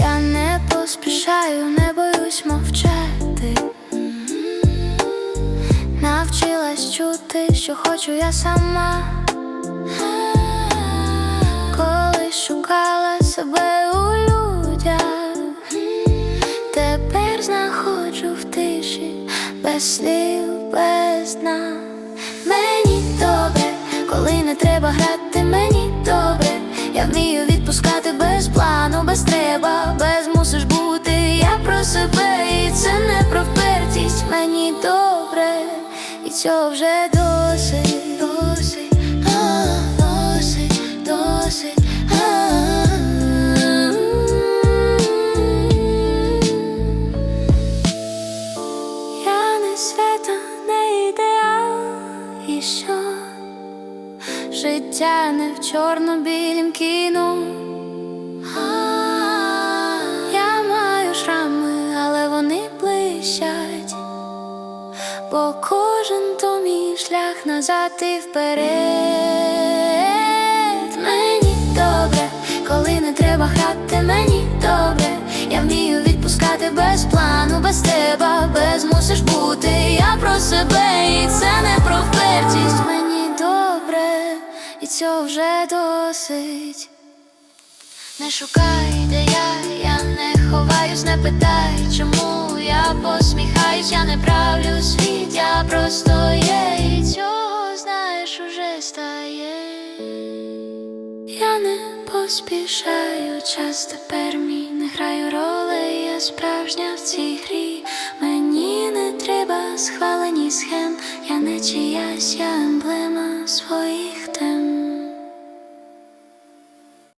Я не поспішаю, не боюсь мовчати. Навчилась чути, що хочу я сама. Коли шукала себе слів, без. Мені добре, коли не треба грати, мені добре. Я вмію відпускати без плану, без треба, без мусиш бути. Я про себе, це не про впертість. Мені добре, і цього вже досить, і що життя не в чорно-білім кіно. Я маю шрами, але вони блищать, бо кожен то мій шлях назад і вперед. Мені добре, коли не треба грати, мені добре. Я вмію відпускати без плану, без тебе, без мусиш бути. Я про себе, цього вже досить. Не шукай, де я, я не ховаюсь, не питай, чому я посміхаюсь, я не правлю світ, я просто є, і цього знаєш уже стає. Я не поспішаю, час тепер мій не граю роли, я справжня в цій грі. Мені не треба схвалені схем, я не чиясь, я емблема